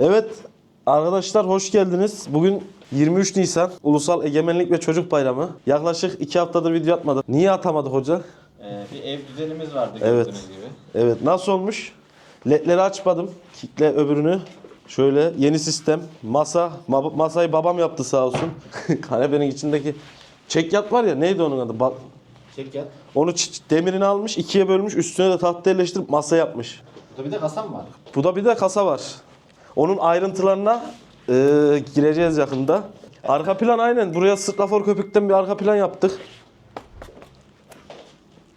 Evet arkadaşlar hoş geldiniz. Bugün 23 Nisan Ulusal Egemenlik ve Çocuk Bayramı. Yaklaşık 2 haftadır video atmadık. Niye atamadık hoca? Ee, bir ev düzenimiz vardı Evet. gördüğünüz gibi. Evet nasıl olmuş? Ledleri açmadım. Kikle öbürünü. Şöyle yeni sistem. Masa. ma- masayı babam yaptı sağ olsun. Kanepenin içindeki çekyat var ya neydi onun adı? Ba- Çek yat. onu demirini almış ikiye bölmüş üstüne de tahta yerleştirip masa yapmış. Burada bir de kasam var. Bu da bir de kasa var. Onun ayrıntılarına e, gireceğiz yakında. Arka plan aynen. Buraya strafor köpükten bir arka plan yaptık.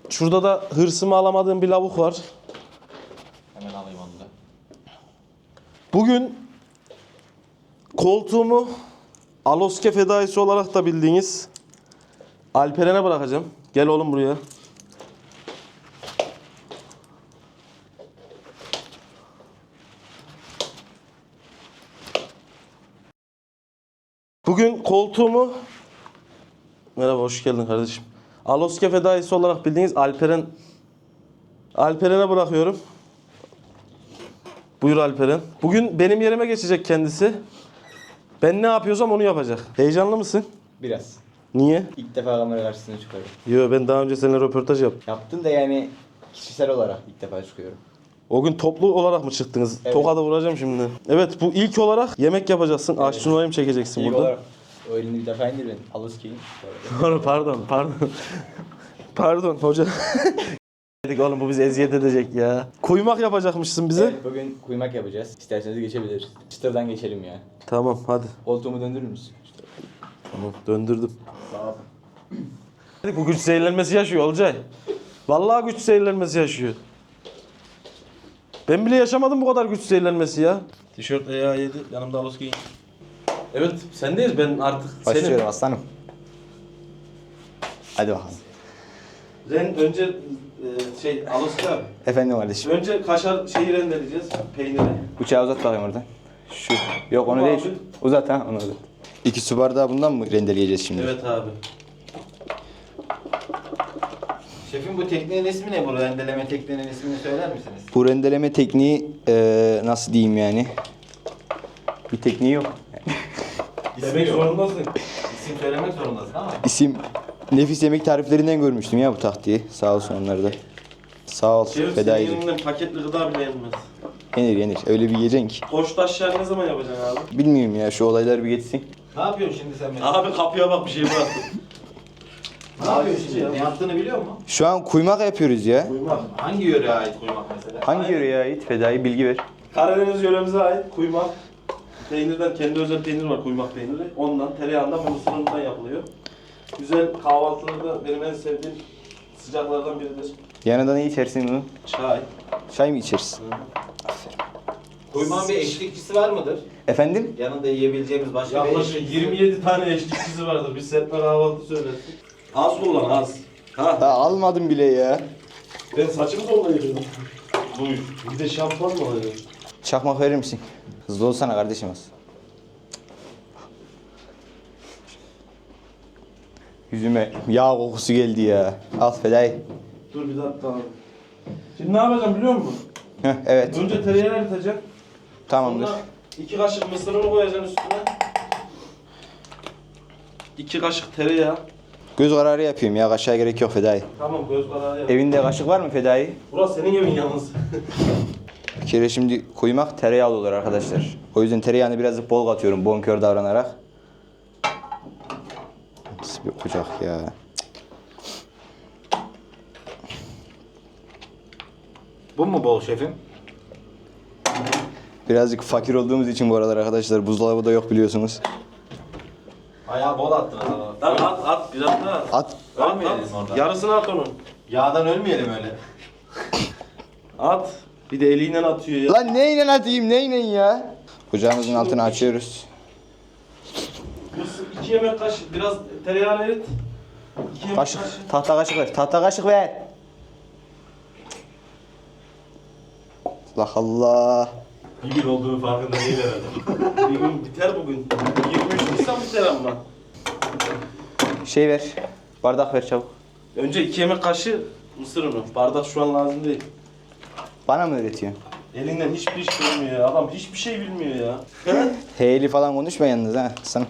Şurada da hırsımı alamadığım bir lavuk var. Hemen alayım onu da. Bugün koltuğumu Aloske fedaisi olarak da bildiğiniz Alperen'e bırakacağım. Gel oğlum buraya. Bugün koltuğumu Merhaba hoş geldin kardeşim. Aloske fedaisi olarak bildiğiniz Alperen Alperen'e bırakıyorum. Buyur Alperen. Bugün benim yerime geçecek kendisi. Ben ne yapıyorsam onu yapacak. Heyecanlı mısın? Biraz. Niye? İlk defa kamera karşısına çıkıyorum. Yo ben daha önce seninle röportaj yaptım. Yaptım da yani kişisel olarak ilk defa çıkıyorum. O gün toplu olarak mı çıktınız? Evet. Tokadı vuracağım şimdi. Evet bu ilk olarak yemek yapacaksın. Aşçı numarayı çekeceksin İlk burada? olarak o elini bir defa indir ben. Alıskeyim. Pardon pardon pardon. pardon hoca. Dedik oğlum bu bizi eziyet edecek ya. Kuymak yapacakmışsın bize. Evet, bugün kuymak yapacağız. İsterseniz geçebiliriz. Çıtırdan geçelim ya. Tamam hadi. Koltuğumu döndürür müsün? Tamam döndürdüm. Sağ ol. Dedik bu güç zehirlenmesi yaşıyor Olcay. Vallahi güç zehirlenmesi yaşıyor. Ben bile yaşamadım bu kadar güç zehirlenmesi ya. Tişört EA7 yanımda Alos giyin. Evet sendeyiz ben artık Başlıyorum aslanım. Hadi bakalım. Ren önce e, şey abi. Efendim kardeşim. Önce kaşar şeyi rendeleyeceğiz peyniri. Bıçağı uzat bakayım oradan. Şu. Yok onu Bu değil. abi. Uzat ha onu uzat. İki su bardağı bundan mı rendeleyeceğiz şimdi? Evet abi. Şefim bu tekniğin ismi ne? Bu rendeleme tekniğinin ismini söyler misiniz? Bu rendeleme tekniği eee, nasıl diyeyim yani? Bir tekniği yok. Demek zorundasın. İsim söylemek zorundasın ama. İsim nefis yemek tariflerinden görmüştüm ya bu taktiği. Sağ olsun onlar da. Sağ ol Şerif senin fedaici. yanından paketli gıda bile yenmez. Yenir yenir. Öyle bir yiyeceksin ki. Koçtaşlar ne zaman yapacaksın abi? Bilmiyorum ya şu olaylar bir geçsin. Ne yapıyorsun şimdi sen benim? Abi kapıya bak bir şey bıraktım. Ne yapıyorsun şimdi? Ne yaptığını biliyor musun? Şu an kuymak yapıyoruz ya. Kuymak. Hangi yöreye ait kuymak mesela? Hangi yöreye ait? Fedai bilgi ver. Karadeniz yöremize ait kuymak. Peynirden kendi özel peynir var kuymak peyniri. Ondan tereyağından ve mısır unundan yapılıyor. Güzel kahvaltılarda benim en sevdiğim sıcaklardan biridir. Yanında ne içersin bunu? Çay. Çay mı içeriz? Kuymanın bir eşlikçisi var mıdır? Efendim? Yanında yiyebileceğimiz başka bir Yaklaşık eşlikçisi 27 tane eşlikçisi vardır. Bir serpme kahvaltı söylesin. Az kullan az. Ha, Ha almadım bile ya. ben saçımı dolayıyorum. Buyur. Bir de şampuan mı alıyor? Çakmak verir misin? Hızlı olsana kardeşim az. Yüzüme yağ kokusu geldi ya. Al Fedai. Dur bir dakika abi. Şimdi ne yapacağım biliyor musun? Heh, evet. Önce tereyağı eriteceğim. Tamamdır. Sonra iki kaşık mısır unu koyacaksın üstüne. İki kaşık tereyağı. Göz kararı yapıyorum ya. Kaşığa gerek yok Fedai. Tamam göz kararı yap. Evinde kaşık var mı Fedai? Burası senin evin yalnız. Bir kere şimdi koymak tereyağlı olur arkadaşlar. O yüzden tereyağını biraz bol katıyorum bonkör davranarak. Nasıl bir ocak ya. Bu mu bol şefim? Birazcık fakir olduğumuz için bu aralar arkadaşlar buzdolabı da yok biliyorsunuz. Ayağı bol attın adama. Lan at at biraz daha at. At. At, Ölmeyelim at. orada. Yarısını at onun. Yağdan ölmeyelim öyle. At. Bir de eliyle atıyor ya. Lan neyle atayım neyle ya? Ocağımızın altını açıyoruz. Bu iki yemek kaşık biraz tereyağı erit. İki yemek Kaşık, tahta kaşık ver. Tahta kaşık ver. Allah Allah. Bir gün olduğunu farkında değil herhalde. bir gün biter bugün. 23 Nisan biter ama. Şey ver. Bardak ver çabuk. Önce iki yemek kaşığı mısır unu. Bardak şu an lazım değil. Bana mı öğretiyorsun? Elinden hiçbir iş bilmiyor ya. Adam hiçbir şey bilmiyor ya. Heyli falan konuşma yalnız ha. Sana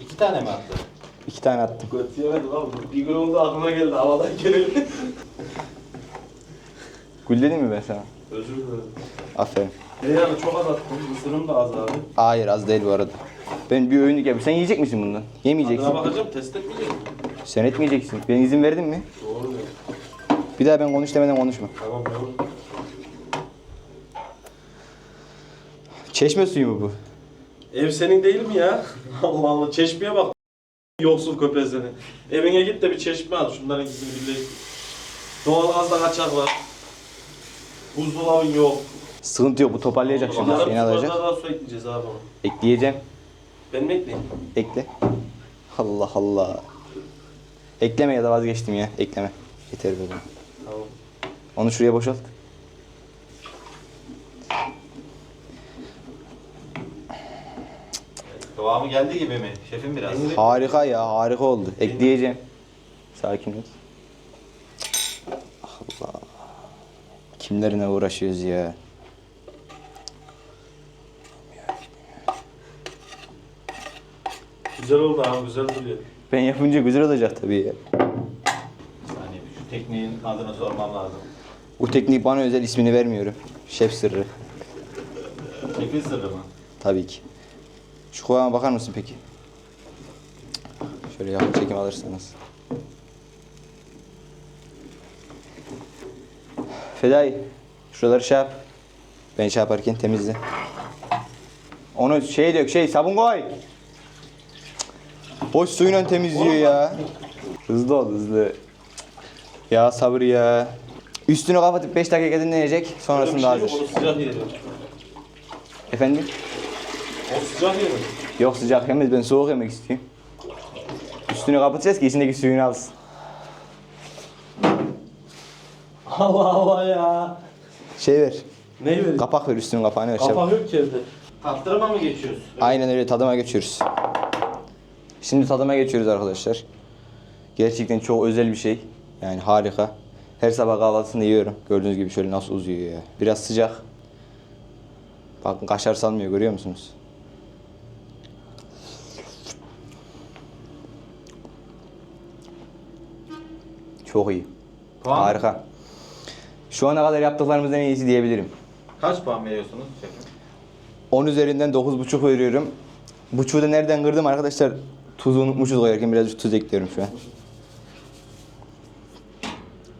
İki tane mi attı? iki tane attım. Kötü yemedi lan. Bir gün oldu aklıma geldi havadan gelelim. Gül dedim mi ben sana? Özür dilerim. Aferin. Tereyağını çok az attım. Mısırım da az abi. Hayır az değil bu arada. Ben bir öğünlük yapayım. Sen yiyecek misin bundan? Yemeyeceksin. Tadına bakacağım test etmeyecek miyim? Sen etmeyeceksin. Ben izin verdin mi? Doğru mu? Bir daha ben konuş demeden konuşma. Tamam doğru. Çeşme suyu mu bu? Ev senin değil mi ya? Allah Allah çeşmeye bak. Yoksul köpeği seni. Evine git de bir çeşme al. Şunların ikisini birleştir. Doğalgazda kaçak var. Buzdolabın yok. Sıkıntı yok bu toparlayacak şimdi. Yarım Seni alacak. daha su ekleyeceğiz abi onu. Ekleyeceğim. Ben mi ekleyeyim? Ekle. Allah Allah. Ekleme ya da vazgeçtim ya. Ekleme. Yeter böyle. Tamam. Onu şuraya boşalt. Kıvamı geldi gibi mi? Şefim biraz. Harika ya harika oldu. Ekleyeceğim. Sakin ol. Allah. Kimlerine uğraşıyoruz ya. Güzel oldu abi güzel duruyor. Ben yapınca güzel olacak tabii ya. Hani şu tekniğin adını sormam lazım. Bu teknik bana özel ismini vermiyorum. Şef sırrı. Şefin sırrı mı? Tabii ki. Şu kıvama bakar mısın peki? Şöyle yakın çekim alırsanız. Fedai, şuraları şey yap. Ben şey yaparken temizle. Onu şey dök, şey sabun koy. Boş suyla temizliyor ya. Hızlı ol, hızlı. Ya sabır ya. Üstünü kapatıp 5 dakika dinlenecek. Sonrasında şey hazır. yerim. Efendim? O sıcak yerim. Yok sıcak yemez ben soğuk yemek istiyorum. Üstünü kapatacağız ki içindeki suyunu alsın. Allah Allah ya. Şey ver. Neyi vereyim? Kapak ver üstünün kapağını ver. çabuk. Kapak yok ki evde. Tattırma mı geçiyoruz? Aynen öyle tadıma geçiyoruz. Şimdi tadıma geçiyoruz arkadaşlar. Gerçekten çok özel bir şey. Yani harika. Her sabah kahvaltısında yiyorum. Gördüğünüz gibi şöyle nasıl uzuyor ya. Biraz sıcak. Bakın kaşar salmıyor görüyor musunuz? Çok iyi. Puan? Harika. Şu ana kadar yaptıklarımızın en iyisi diyebilirim. Kaç puan veriyorsunuz şefim? 10 üzerinden 9.5 veriyorum. Buçuğu da nereden kırdım arkadaşlar? Tuzu unutmuşuz koyarken birazcık tuz ekliyorum şu an.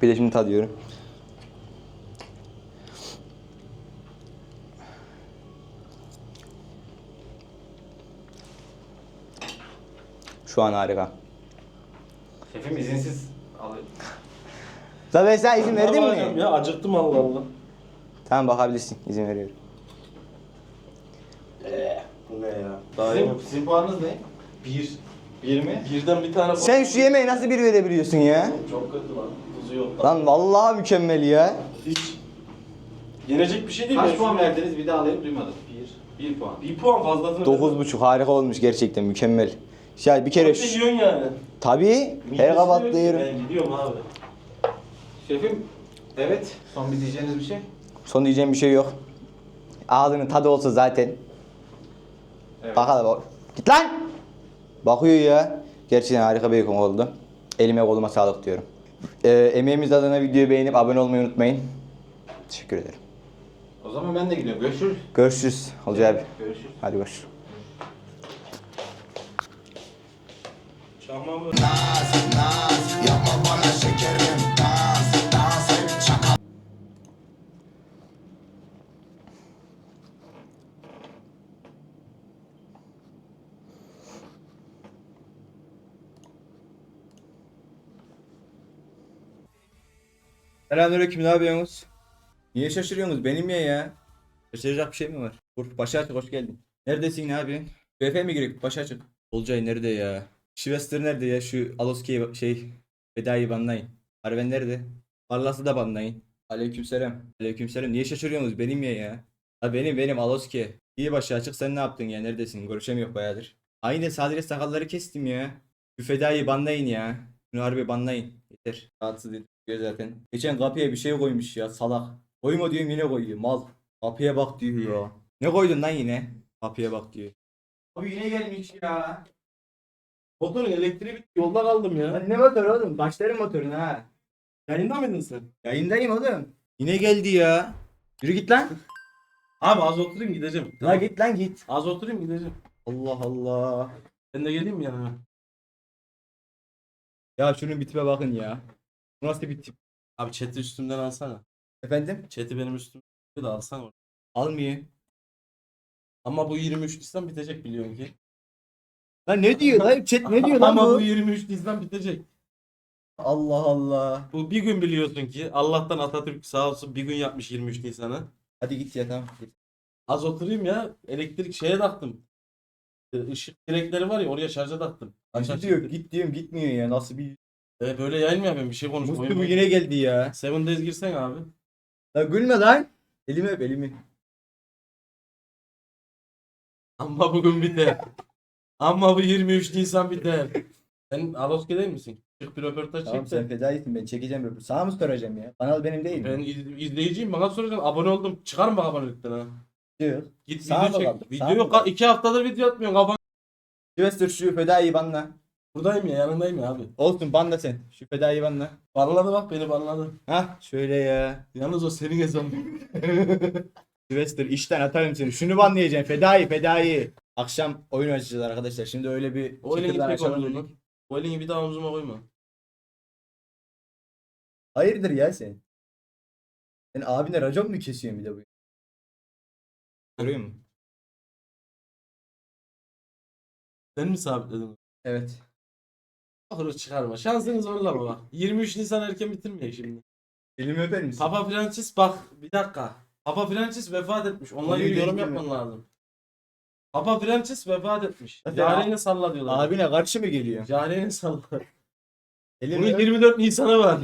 Bir de şimdi tadıyorum. Şu an harika. Şefim izinsiz. Zaten sen izin verdin mi? Ya acıktım Allah Allah. Tamam bakabilirsin. izin veriyorum. Bu ne ya? Daha Sizin, sizin puanınız ne? Bir. Bir mi? Birden bir tane Sen şu yemeği nasıl bir verebiliyorsun ya? Çok kötü lan. Tuzu yok. Lan vallahi mükemmel ya. Hiç. Yenecek bir şey değil mi? Kaç puan verdiniz? Bir daha alayım duymadım. Bir. Bir puan. Bir puan fazlasını Dokuz buçuk harika olmuş gerçekten mükemmel. Ya bir kere Çok da şu- yiyorsun yani. tabii her yerim. Ben gidiyorum abi. Şefim, evet. Son bir diyeceğiniz bir şey? Son diyeceğim bir şey yok. Ağzının tadı olsa zaten. Evet. Bakalım. Git lan! Bakıyor ya. Gerçekten harika bir yapım oldu. Elime koluma sağlık diyorum. Ee, emeğimiz adına videoyu beğenip abone olmayı unutmayın. Teşekkür ederim. O zaman ben de gidiyorum. Görüşürüz. Görüşürüz. Olcay abi. Görüşürüz. Hadi görüşürüz. Şahmam mı? Selamünaleyküm, ne yapıyorsunuz? Niye şaşırıyorsunuz? Benim ya ya. Şaşıracak bir şey mi var? Dur, başı açık, hoş geldin. Neredesin, ne yapıyorsun? BF mi girek? Başı açık. Olcay nerede ya? Şivester nerede ya? Şu Aloski'yi şey, Veda'yı banlayın. Arven nerede? Parlas'ı da banlayın. Aleykümselam. Aleykümselam. Niye şaşırıyorsunuz? Benim ya ya. Ha benim benim Aloski. İyi başı açık sen ne yaptın ya? Neredesin? Görüşemiyor bayağıdır. Aynen sadece sakalları kestim ya. Şu Feda'yı banlayın ya. Şunu harbi banlayın. Yeter. Rahatsız ediyor zaten. Geçen kapıya bir şey koymuş ya salak. Koyma diyorum yine koyuyor. Mal. Kapıya bak diyor ya. Ne koydun lan yine? Kapıya bak diyor. Abi yine gelmiş ya. Motorun elektriği bitti. Yolda kaldım ya. Lan ne motoru oğlum? Başlarım motorun ha. Yayında mıydın sen? Yayındayım oğlum. Yine geldi ya. Yürü git lan. Abi az oturayım gideceğim. La git lan git. Az oturayım gideceğim. Allah Allah. Ben de geleyim mi yanına? Ya şunun bitime bakın ya. Bu nasıl bir tip? Abi chat'i üstümden alsana. Efendim? Chat'i benim üstümden de alsana. Almıyor. Ama bu 23 Nisan bitecek biliyorsun ki. Lan ne diyor lan? Chat ne diyor lan Ama bu? bu 23 Nisan bitecek. Allah Allah. Bu bir gün biliyorsun ki Allah'tan Atatürk sağ olsun bir gün yapmış 23 Nisan'ı. Hadi git ya tamam. Git. Az oturayım ya. Elektrik şeye taktım. Işık direkleri var ya oraya şarja taktım. Aç aç. Gidiyor git diyorum gitmiyor ya nasıl bir Ee, böyle yayılmıyor ben bir şey Musti konuşmuyorum. bu yine geldi ya. Seven Days girsen abi. Lan gülme lan. Elimi öp elimi. Ama bugün biter. Ama bu 23 Nisan biter. Sen Aloske değil misin? Çık bir röportaj Tamam çek sen de. fedaisin ben çekeceğim röportajı. Sana mı soracağım ya? Kanal benim değil Ben mi? iz- izleyiciyim bana soracaksın. Abone oldum. Çıkarım bak abonelikten ha. Diyor. Git Sağ video mı çek. Sağ Video mı yok. iki haftadır video atmıyorsun. Kafan. Sylvester şu fedai banla. Buradayım ya yanındayım ya abi. Olsun banla sen. Şu fedai banla. Banladı bak beni banladı. Hah şöyle ya. Yalnız o senin hesabın. Sylvester işten atarım seni. Şunu banlayacaksın. Fedai fedai. Akşam oyun açacağız arkadaşlar. Şimdi öyle bir O elini çekirdeği çek açalım omzumdan. dedik. O elini bir daha omzuma koyma. Hayırdır ya sen? Sen abine racon mu kesiyorsun bir de bu? Görüyor musun? Sen mi sabitledin? Evet. Ahırı çıkarma. Şansını zorlama bak. 23 Nisan erken bitirmeyecek şimdi. Elimi öper misin? Papa Francis bak bir dakika. Papa Francis vefat etmiş. Onunla Konuyu ilgili yorum değiştirme. yapman lazım. Papa Francis vefat etmiş. Hadi Cahreyn'i salla diyorlar. Abine karşı mı geliyor? Cahreyn'i salla. Elimi Bunun öp. 24 Nisan'ı var.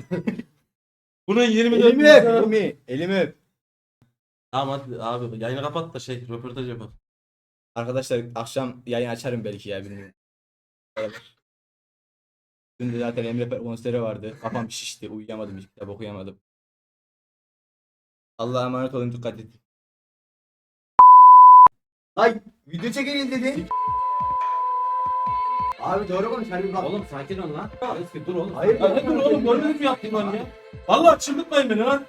Bunun 24 Elimi öp. Nisan'ı Elimi. Elimi öp. Tamam hadi abi yayını kapat da şey röportaj yapalım. Arkadaşlar akşam yayın açarım belki ya bilmiyorum. Dün de zaten Emre Pe- konseri vardı. Kafam şişti. Uyuyamadım. Hiç kitap okuyamadım. Allah'a emanet olun. Dikkat edin. Ay video çekelim dedi. Abi doğru konuş. Hadi bir bak. Oğlum sakin ol lan. Eski dur oğlum. Hayır. Ya ne dur oğlum görmedik mi yaptın lan ya? Vallahi çıldırtmayın beni lan.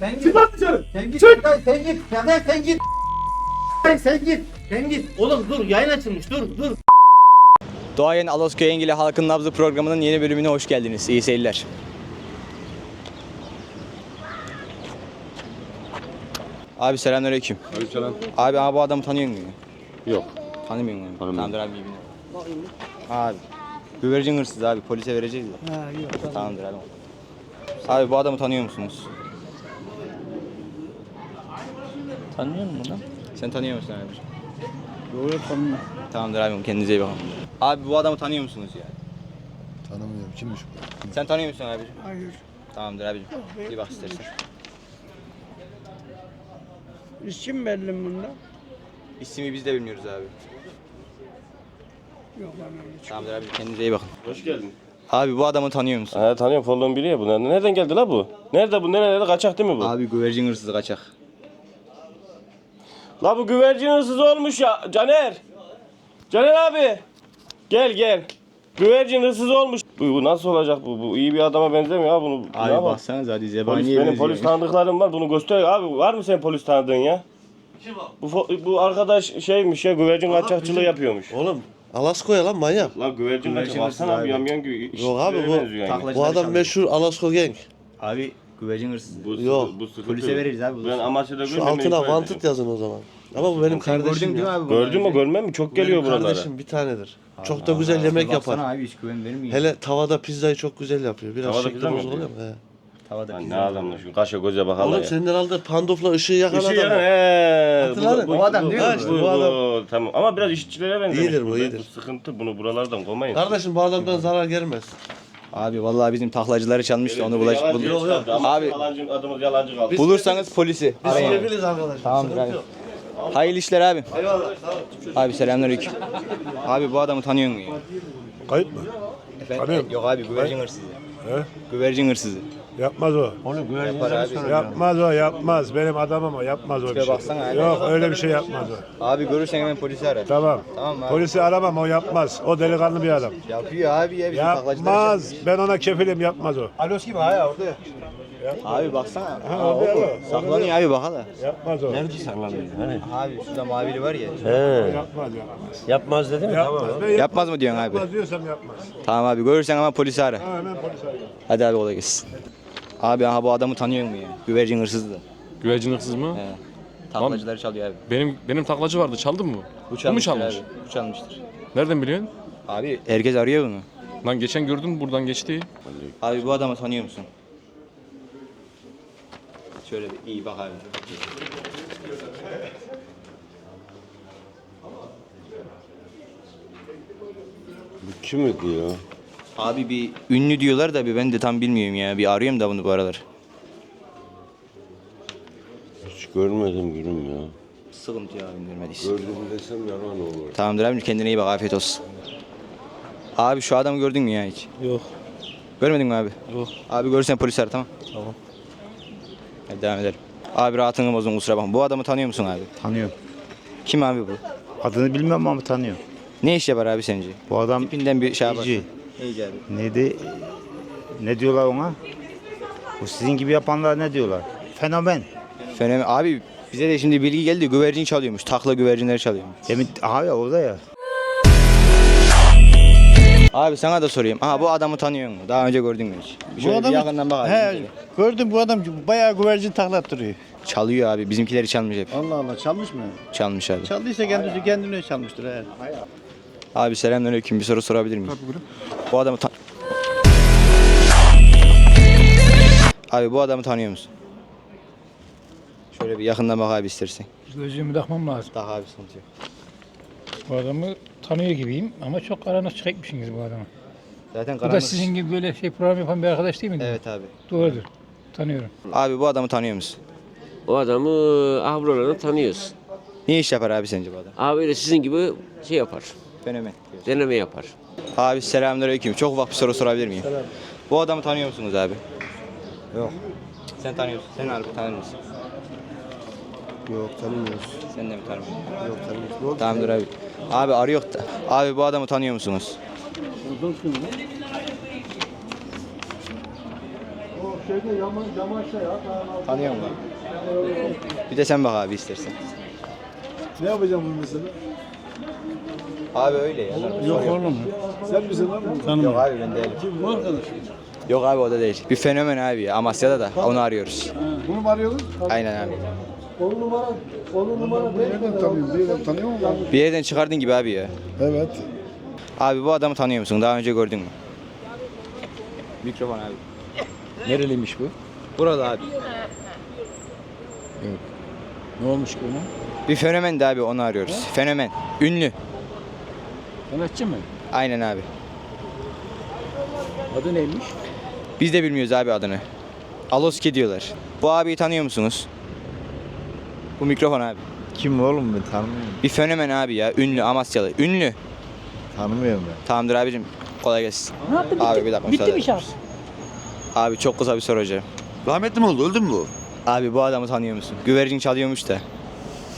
Sen git. Çık lan dışarı. Sen git. Sen, sen git. Sen, sen git. Sen, sen git. Sen git. Oğlum dur yayın açılmış dur dur. Doğayan Alosköy Engeli Halkın Nabzı programının yeni bölümüne hoş geldiniz. İyi seyirler. Abi selamünaleyküm. Aleykümselam. Abi ama bu adamı tanıyor musun? Yok. Tanımıyor musun? Tanımıyorum. Tamamdır abi iyi günler. Abi. Güvercin hırsız abi polise vereceğiz ya. Ha yok. Tamamdır abi. Abi bu adamı tanıyor musunuz? Tanıyor musun lan? Sen tanıyor musun abi? Yok tanımıyorum. Tamamdır abi kendinize iyi bakın. Abi bu adamı tanıyor musunuz ya? Tanımıyorum. Kimmiş bu? Sen tanıyor musun abi? Hayır. Tamamdır abicim. İyi bak istersen. İsim belli mi bunda? İsmi biz de bilmiyoruz abi. Yok. Tamamdır abi kendinize iyi bakın. Hoş geldin. Abi bu adamı tanıyor musun? Ha tanıyorum. Follow'un biri ya bu. Nereden geldi la bu? Nerede bu? Nerelerde kaçak değil mi bu? Abi güvercin hırsızı kaçak. La bu güvercin hırsızı olmuş ya. Caner. Caner abi. Gel gel. Güvercin hırsızı olmuş. Bu, bu nasıl olacak bu? Bu iyi bir adama benzemiyor ha bunu. ne Abi yapalım? baksanıza hadi Polis, zebaniye benim benziyor. polis tanıdıklarım var. Bunu göster. Abi var mı senin polis tanıdığın ya? Bu, fo- bu arkadaş şeymiş ya güvercin kaçakçılığı yapıyormuş. Oğlum Alaskoya lan manyak. La güvercin kaçak. hırsızı Baksana abi. abi yamyan gibi. Yok abi, bu- Bu adam meşhur Alasko Gang. Abi güvercin hırsızı. Bu, Yok. Bu sıkıntı. Polise veririz abi. Ben Amasya'da Şu görmedim. altına wanted yazın o zaman. Ama bu benim gördün kardeşim değil mi ya. abi? bunları? Gördün mü görmem mi? Çok Bu geliyor benim buralara. kardeşim bir tanedir. Çok da güzel yemek Baksana yapar. abi hiç güven vermiyor. Hele tavada pizzayı çok güzel yapıyor. Biraz Tavada şekli pizza mı bozuk oluyor mu? He. Tavada Lan pizza. ne adam lan şu kaşa göze bak hala Oğlum ya. senden aldığı pandofla ışığı yakan İşi adam. ya he. Hatırladın? Bu- O adam bu- değil mi bu? işte Bu, bu adam. tamam ama biraz işçilere benzemiş. İyidir bu, Bu iyidir. sıkıntı bunu buralardan koymayın. Kardeşim bu adamdan zarar gelmez. Abi vallahi bizim taklacıları çalmış da onu bulaş... Yalancı bul- yok, yok. Abi- Yalancı, adımız yalancı kaldı. Bulursanız polisi Biz arayın. sevgiliyiz arkadaşlar. Tamamdır Sıkıntı abi. yok. Hayırlı işler abi. Eyvallah. Sağ ol. Abi selamünaleyküm. Abi bu adamı tanıyor musun ya? Kayıp mı? Efendim? Yok abi güvercin hırsızı. He? Güvercin hırsızı. Yapmaz o. Yapar abi. Yapmaz o yapmaz. Benim adamım o yapmaz o bir şey. baksana abi. Yok öyle bir şey yapmaz o. Abi görürsen hemen polisi ara. Tamam. Tamam abi. Polisi aramam o yapmaz. O delikanlı bir adam. Yapıyor abi ya bizim Yapmaz. Ben ona kefilim yapmaz o. Alos gibi ha ya orada. Abi baksana. Ha, o değil o. Saklanıyor abi bak hala. Yapmaz o. Abi şurada mavili var ya. Yapmaz yapmaz. Yapmaz dedim. Yapmaz. Ben Yapmaz mı diyorsun abi? Yapmaz diyorsam yapmaz. Tamam abi görürsen hemen polisi ara. Ha, hemen polis arayalım. Hadi abi kolay gelsin. Abi aha bu adamı tanıyor musun ya? Güvercin hırsızı da. Güvercin hırsız mı? He. Taklacıları çalıyor abi. Benim benim taklacı vardı çaldı mı? Bu Bu mu çalmıştır çalmış? abi. Bu çalmıştır. Nereden biliyorsun? Abi herkes arıyor bunu. Lan geçen gördüm buradan geçti. Abi bu adamı tanıyor musun? Şöyle bir iyi bak abi. Kim idi ya? Abi bir ünlü diyorlar da bir ben de tam bilmiyorum ya. Bir arıyorum da bunu bu aralar. Hiç görmedim gülüm ya. Sıkıntı ya abi görmediyse. Gördüm desem yalan olur. Tamamdır abi kendine iyi bak afiyet olsun. Abi şu adamı gördün mü ya hiç? Yok. Görmedin mi abi? Yok. Abi görürsen polis ara tamam. Tamam. Hadi devam edelim. Abi rahatını bozun kusura bakma. Bu adamı tanıyor musun abi? Tanıyorum. Kim abi bu? Adını bilmem ama tanıyorum. Ne iş yapar abi sence? Bu adam Tipinden bir şey yapar. İyici. Abi. neydi? Ne diyorlar ona? Bu sizin gibi yapanlar ne diyorlar? Fenomen. Fenomen. Abi bize de şimdi bilgi geldi güvercin çalıyormuş. Takla güvercinleri çalıyormuş. Demin ya orada ya. Abi sana da sorayım. Aha bu adamı tanıyor musun? Daha önce gördün mü hiç? Bir şöyle bir yakından bak abi. He, gördüm bu adam bayağı güvercin taklattırıyor. Çalıyor abi. Bizimkileri çalmış hep. Allah Allah çalmış mı? Çalmış abi. Çaldıysa kendisi kendine çalmıştır he. Abi selamünaleyküm. Bir soru sorabilir miyim? Bu adamı tan... Abi bu adamı tanıyor musun? Şöyle bir yakından bak abi istersen. Gözümü takmam lazım. Daha abi sıkıntı yok. Bu adamı tanıyor gibiyim ama çok aranız çekmişsiniz bu adamı. Zaten Bu da karanlık. sizin gibi böyle şey program yapan bir arkadaş değil mi? Evet abi. Doğrudur. Tanıyorum. Abi bu adamı tanıyor musun? O adamı Avrolarını tanıyoruz. Ne iş yapar abi sence bu adam? Abi öyle sizin gibi şey yapar. Fenomen. Deneme yapar. Abi selamünaleyküm. Çok ufak bir soru sorabilir miyim? Bu adamı tanıyor musunuz abi? Yok. Sen tanıyorsun. Sen abi tanır mısın? Yok tanımıyoruz. Sen de mi tanımıyorsun? Yok tanımıyoruz. Tamamdır abi. Abi arıyor da. Abi bu adamı tanıyor musunuz? Tanıyor musun? Bir de sen bak abi istersen. Ne yapacağım bunu mesela? Abi öyle ya. Yok oğlum. Sen misin lan? Yok abi ben değilim. Kim bu arkadaş? Yok abi o da değil. Bir fenomen abi ya. Amasya'da da onu arıyoruz. Bunu mu arıyordun? Aynen abi. On numara, on numara değil mi? Tanıyorum, değil tanıyor musun? Bir yerden çıkardın gibi abi ya. Evet. Abi bu adamı tanıyor musun? Daha önce gördün mü? Mikrofon abi. Nereliymiş bu? Burada abi. Ne olmuş ki ona? Bir fenomen de abi onu arıyoruz. Fenomen. Ünlü. Sanatçı mı? Aynen abi. Adı neymiş? Biz de bilmiyoruz abi adını. Aloski diyorlar. Bu abiyi tanıyor musunuz? Bu mikrofon abi. Kim oğlum ben tanımıyorum. Bir fenomen abi ya. Ünlü Amasyalı. Ünlü. Tanımıyorum ben. Tamamdır abicim. Kolay gelsin. Abi bir dakika Bitti mi şarkı? Abi çok kısa bir soru hocam. Rahmetli mi oldu? Öldü mü bu? Abi bu adamı tanıyor musun? Güvercin çalıyormuş da.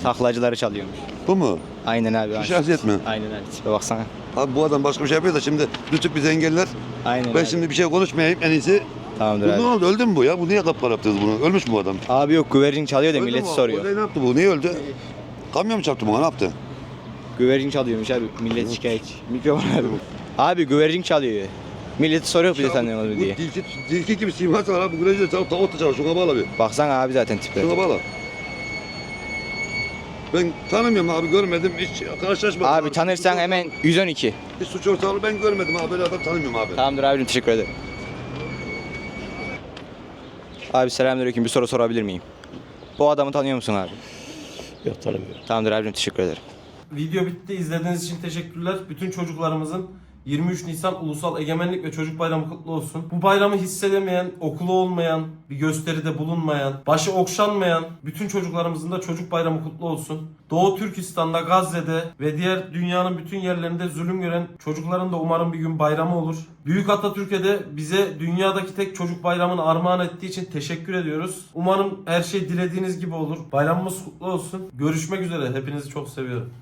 Taklacıları çalıyormuş. Bu mu? Aynen abi. Şu şahsiyet mi? Aynen abi. Tipe baksana. Abi bu adam başka bir şey yapıyor da şimdi lütuf bizi engeller. Aynen Ben abi. şimdi bir şey konuşmayayım en iyisi. Bu Tamamdır ne abi. oldu? Öldü mü bu ya? Bu niye kapkara yaptınız bunu? Ölmüş mü bu adam? Abi yok güvercin çalıyor da Öldü milleti mü? soruyor. Ne yaptı bu? Niye öldü? Kamyon mu çarptı buna? Ne yaptı? Güvercin çalıyormuş abi. Millet şikayetçi. Mikrofon abi. Abi güvercin çalıyor. Milleti soruyor bir de tanıyor mu Bu diye. dilki, dilki gibi siması var abi. Bu güneşte çarp, tavuk da çarp. Şuna bağla bir. Baksana abi zaten tipe. Şuna bağla. Ben tanımıyorum abi görmedim hiç karşılaşmadım. Abi tanırsan hemen 112. Hiç suç ortağı ben görmedim abi böyle adam tanımıyorum abi. Tamamdır abicim teşekkür ederim. Abi selamünaleyküm bir soru sorabilir miyim? Bu adamı tanıyor musun abi? Yok tanımıyorum. Tamamdır abicim teşekkür ederim. Video bitti. İzlediğiniz için teşekkürler. Bütün çocuklarımızın 23 Nisan Ulusal Egemenlik ve Çocuk Bayramı kutlu olsun. Bu bayramı hissedemeyen, okulu olmayan, bir gösteride bulunmayan, başı okşanmayan bütün çocuklarımızın da çocuk bayramı kutlu olsun. Doğu Türkistan'da, Gazze'de ve diğer dünyanın bütün yerlerinde zulüm gören çocukların da umarım bir gün bayramı olur. Büyük Atatürk'e de bize dünyadaki tek çocuk bayramını armağan ettiği için teşekkür ediyoruz. Umarım her şey dilediğiniz gibi olur. Bayramımız kutlu olsun. Görüşmek üzere. Hepinizi çok seviyorum.